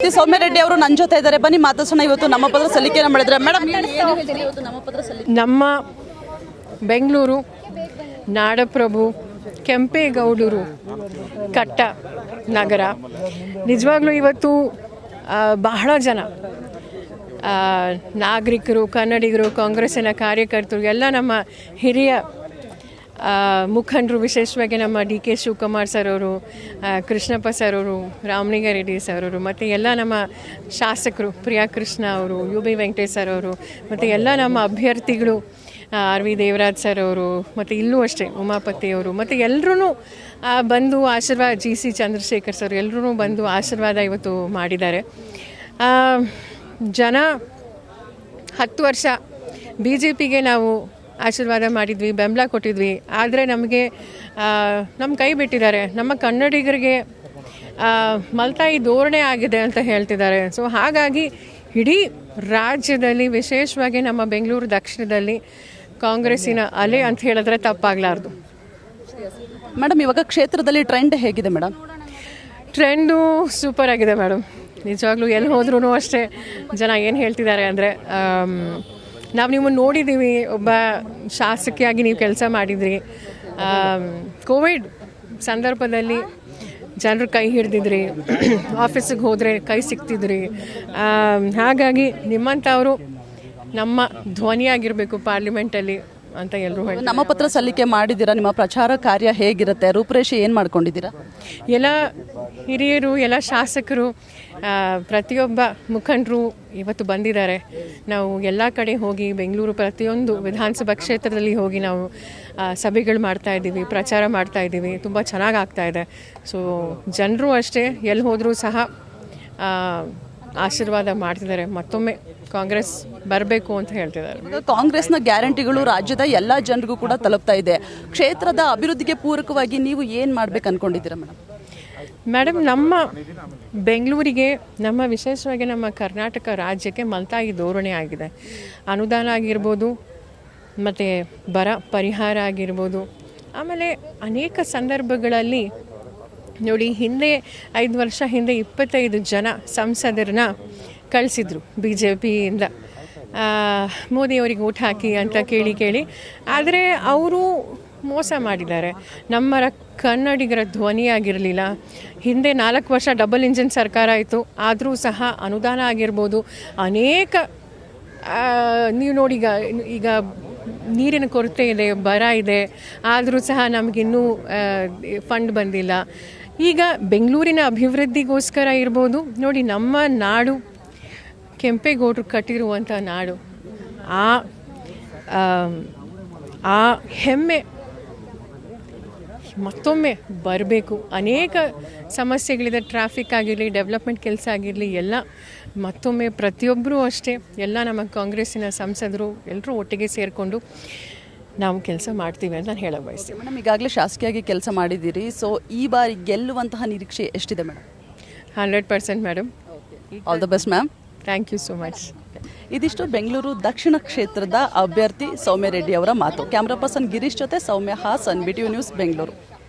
ಶ್ರೀ ಸೌಮ್ಯ ರೆಡ್ಡಿ ಅವರು ನನ್ನ ಜೊತೆ ಇದ್ದಾರೆ. ಬನ್ನಿ ಮಾತಾಡ್ಸೋಣ. ಇವತ್ತು ನಮ್ಮ ಪತ್ರ ಸಲ್ಲಿಕೆಯನ್ನು ಮಾಡಿದ್ರೆ. ಮೇಡಮ್ ಇವತ್ತು ನಮ್ಮ ಪತ್ರ ಸಲ್ಲಿಕೆ? ನಮ್ಮ ಬೆಂಗಳೂರು ನಾಡಪ್ರಭು ಕೆಂಪೇಗೌಡರು ಕಟ್ಟ ನಗರ. ನಿಜವಾಗ್ಲೂ ಇವತ್ತು ಬಹಳ ಜನ ಆ, ನಾಗರಿಕರು ಕನ್ನಡಿಗರು ಕಾಂಗ್ರೆಸ್ಸಿನ ಕಾರ್ಯಕರ್ತರು ಎಲ್ಲ ನಮ್ಮ ಹಿರಿಯ ಮುಖಂಡರು ವಿಶೇಷವಾಗಿ ನಮ್ಮ ಡಿ ಕೆ ಶಿವಕುಮಾರ್ ಸರ್ ಅವರು ಕೃಷ್ಣಪ್ಪ ಸರ್ ಅವರು, ರಾಮಲಿಂಗ ರೆಡ್ಡಿ ಸರ್ ಅವರು, ಮತ್ತು ಎಲ್ಲ ನಮ್ಮ ಶಾಸಕರು ಪ್ರಿಯಾ ಕೃಷ್ಣ ಅವರು, ಯು ಬಿ ವೆಂಕಟೇಶ್ ಸರ್ ಅವರು, ಮತ್ತು ಎಲ್ಲ ನಮ್ಮ ಅಭ್ಯರ್ಥಿಗಳು ಆರ್ ವಿ ದೇವರಾಜ್ ಸರ್ ಅವರು, ಮತ್ತು ಇಲ್ಲೂ ಅಷ್ಟೇ ಉಮಾಪತಿ ಅವರು, ಮತ್ತು ಎಲ್ಲರೂ ಬಂದು ಆಶೀರ್ವಾದ, ಜಿ ಸಿ ಚಂದ್ರಶೇಖರ್ ಸರ್ ಎಲ್ಲರೂ ಬಂದು ಆಶೀರ್ವಾದ ಇವತ್ತು ಮಾಡಿದ್ದಾರೆ. ಜನ ಹತ್ತು ವರ್ಷ ಬಿ ಜೆ ಪಿಗೆ ನಾವು ಆಶೀರ್ವಾದ ಮಾಡಿದ್ವಿ ಬೆಂಬಲ ಕೊಟ್ಟಿದ್ವಿ. ಆದರೆ ನಮಗೆ ನಮ್ಮ ಕೈ ಬಿಟ್ಟಿದ್ದಾರೆ. ನಮ್ಮ ಕನ್ನಡಿಗರಿಗೆ ಮಲ್ತಾಯಿ ಧೋರಣೆ ಆಗಿದೆ ಅಂತ ಹೇಳ್ತಿದ್ದಾರೆ. ಸೊ ಹಾಗಾಗಿ ಇಡೀ ರಾಜ್ಯದಲ್ಲಿ ವಿಶೇಷವಾಗಿ ನಮ್ಮ ಬೆಂಗಳೂರು ದಕ್ಷಿಣದಲ್ಲಿ ಕಾಂಗ್ರೆಸ್ಸಿನ ಅಲೆ ಅಂತ ಹೇಳಿದ್ರೆ ತಪ್ಪಾಗಲಾರ್ದು. ಮೇಡಮ್ ಇವಾಗ ಕ್ಷೇತ್ರದಲ್ಲಿ ಟ್ರೆಂಡ್ ಹೇಗಿದೆ ಮೇಡಮ್? ಟ್ರೆಂಡು ಸೂಪರ್ ಆಗಿದೆ ಮೇಡಮ್. ನಿಜವಾಗ್ಲೂ ಎಲ್ಲಿ ಹೋದ್ರೂ ಅಷ್ಟೇ ಜನ ಏನು ಹೇಳ್ತಿದ್ದಾರೆ ಅಂದರೆ ನಾವು ನಿಮ್ಮನ್ನು ನೋಡಿದ್ದೀವಿ ಒಬ್ಬ ಶಾಸಕಿಯಾಗಿ ನೀವು ಕೆಲಸ ಮಾಡಿದ್ರಿ. ಕೋವಿಡ್ ಸಂದರ್ಭದಲ್ಲಿ ಜನರು ಕೈ ಹಿಡ್ದಿದ್ರಿ, ಆಫೀಸಿಗೆ ಹೋದರೆ ಕೈ ಸಿಗ್ತಿದ್ರಿ ಹಾಗಾಗಿ ನಿಮ್ಮಂಥವರು ನಮ್ಮ ಧ್ವನಿಯಾಗಿರಬೇಕು ಪಾರ್ಲಿಮೆಂಟಲ್ಲಿ. ಅಂತ ಎಲ್ಲರೂ ಹೇಳಿ ನಮ್ಮ ಪತ್ರ ಸಲ್ಲಿಕೆ ಮಾಡಿದ್ದೀರಾ? ನಿಮ್ಮ ಪ್ರಚಾರ ಕಾರ್ಯ ಹೇಗಿರುತ್ತೆ? ರೂಪುರೇಷೆ ಏನು ಮಾಡ್ಕೊಂಡಿದ್ದೀರಾ? ಎಲ್ಲ ಹಿರಿಯರು ಎಲ್ಲ ಶಾಸಕರು ಪ್ರತಿಯೊಬ್ಬ ಮುಖಂಡರು ಇವತ್ತು ಬಂದಿದ್ದಾರೆ. ನಾವು ಎಲ್ಲ ಕಡೆ ಹೋಗಿ ಬೆಂಗಳೂರು ಪ್ರತಿಯೊಂದು ವಿಧಾನಸಭಾ ಕ್ಷೇತ್ರದಲ್ಲಿ ಹೋಗಿ ನಾವು ಸಭೆಗಳು ಮಾಡ್ತಾ ಇದ್ದೀವಿ ಪ್ರಚಾರ ಮಾಡ್ತಾ ಇದ್ದೀವಿ. ತುಂಬ ಚೆನ್ನಾಗಿ ಆಗ್ತಾ ಇದೆ. ಸೊ ಜನರು ಅಷ್ಟೇ ಎಲ್ಲಿ ಹೋದರೂ ಸಹ ಆಶೀರ್ವಾದ ಮಾಡ್ತಿದ್ದಾರೆ. ಮತ್ತೊಮ್ಮೆ ಕಾಂಗ್ರೆಸ್ ಬರಬೇಕು ಅಂತ ಹೇಳ್ತಿದ್ದಾರೆ. ಕಾಂಗ್ರೆಸ್ನ ಗ್ಯಾರಂಟಿಗಳು ರಾಜ್ಯದ ಎಲ್ಲ ಜನರಿಗೂ ಕೂಡ ತಲುಪ್ತಾ ಇದೆ. ಕ್ಷೇತ್ರದ ಅಭಿವೃದ್ಧಿಗೆ ಪೂರಕವಾಗಿ ನೀವು ಏನು ಮಾಡ್ಬೇಕು ಅನ್ಕೊಂಡಿದ್ದೀರಾ ಮೇಡಮ್ ಮೇಡಮ್ ನಮ್ಮ ಬೆಂಗಳೂರಿಗೆ ನಮ್ಮ ವಿಶೇಷವಾಗಿ ನಮ್ಮ ಕರ್ನಾಟಕ ರಾಜ್ಯಕ್ಕೆ ಮಲ್ತಾಯಿ ಧೋರಣೆ ಆಗಿದೆ. ಅನುದಾನ ಆಗಿರ್ಬೋದು ಮತ್ತು ಬರ ಪರಿಹಾರ ಆಗಿರ್ಬೋದು ಆಮೇಲೆ ಅನೇಕ ಸಂದರ್ಭಗಳಲ್ಲಿ ನೋಡಿ, ಹಿಂದೆ ಐದು ವರ್ಷ ಹಿಂದೆ ಇಪ್ಪತ್ತೈದು ಜನ ಸಂಸದರನ್ನ ಕಳಿಸಿದ್ರು ಬಿ ಜೆ ಪಿಯಿಂದ ಮೋದಿಯವರಿಗೆ ಊಟ ಹಾಕಿ ಅಂತ ಕೇಳಿ ಕೇಳಿ. ಆದರೆ ಅವರು ಮೋಸ ಮಾಡಿದ್ದಾರೆ. ನಮ್ಮ ಕನ್ನಡಿಗರ ಧ್ವನಿಯಾಗಿರಲಿಲ್ಲ. ಹಿಂದೆ ನಾಲ್ಕು ವರ್ಷ ಡಬಲ್ ಇಂಜಿನ್ ಸರ್ಕಾರ ಇತ್ತು. ಆದರೂ ಸಹ ಅನುದಾನ ಆಗಿರ್ಬೋದು. ಅನೇಕ ನೀವು ನೋಡಿ ಈಗ ಈಗ ನೀರಿನ ಕೊರತೆ ಇದೆ, ಬರ ಇದೆ. ಆದರೂ ಸಹ ನಮಗಿನ್ನೂ ಫಂಡ್ ಬಂದಿಲ್ಲ. ಈಗ ಬೆಂಗಳೂರಿನ ಅಭಿವೃದ್ಧಿಗೋಸ್ಕರ ಇರ್ಬೋದು. ನೋಡಿ, ನಮ್ಮ ನಾಡು, ಕೆಂಪೇಗೌಡರು ಕಟ್ಟಿರುವಂಥ ನಾಡು, ಆ ಆ ಹೆಮ್ಮೆ ಮತ್ತೊಮ್ಮೆ ಬರಬೇಕು. ಅನೇಕ ಸಮಸ್ಯೆಗಳಿದೆ. ಟ್ರಾಫಿಕ್ ಆಗಿರಲಿ, ಡೆವಲಪ್ಮೆಂಟ್ ಕೆಲಸ ಆಗಿರಲಿ, ಎಲ್ಲ ಮತ್ತೊಮ್ಮೆ ಪ್ರತಿಯೊಬ್ಬರೂ ಅಷ್ಟೇ. ಎಲ್ಲ ನಮ್ಮ ಕಾಂಗ್ರೆಸ್ಸಿನ ಸಂಸದರು, ಎಲ್ಲರೂ ಒಟ್ಟಿಗೆ ಸೇರಿಕೊಂಡು ನಾವು ಕೆಲಸ ಮಾಡ್ತೀವಿ ಅಂತ ನಾನು ಹೇಳಕ್ಕೆ ಬಯಸ್ತೀವಿ ಮೇಡಮ್ ಈಗಾಗಲೇ ಶಾಸಕಿಯಾಗಿ ಕೆಲಸ ಮಾಡಿದ್ದೀರಿ ಸೊ ಈ ಬಾರಿ ಗೆಲ್ಲುವಂತಹ ನಿರೀಕ್ಷೆ ಎಷ್ಟಿದೆ madam hundred percent madam all the best ma'am thank you so much ಇದಿಷ್ಟು ಬೆಂಗಳೂರು ದಕ್ಷಿಣ ಕ್ಷೇತ್ರದ ಅಭ್ಯರ್ಥಿ ಸೌಮ್ಯ ರೆಡ್ಡಿ ಅವರ ಮಾತು. ಕ್ಯಾಮ್ರಾ ಪರ್ಸನ್ ಗಿರೀಶ್ ಜೊತೆ ಸೌಮ್ಯ ಹಾಸನ್ ಬಿ ನ್ಯೂಸ್ ಬೆಂಗಳೂರು.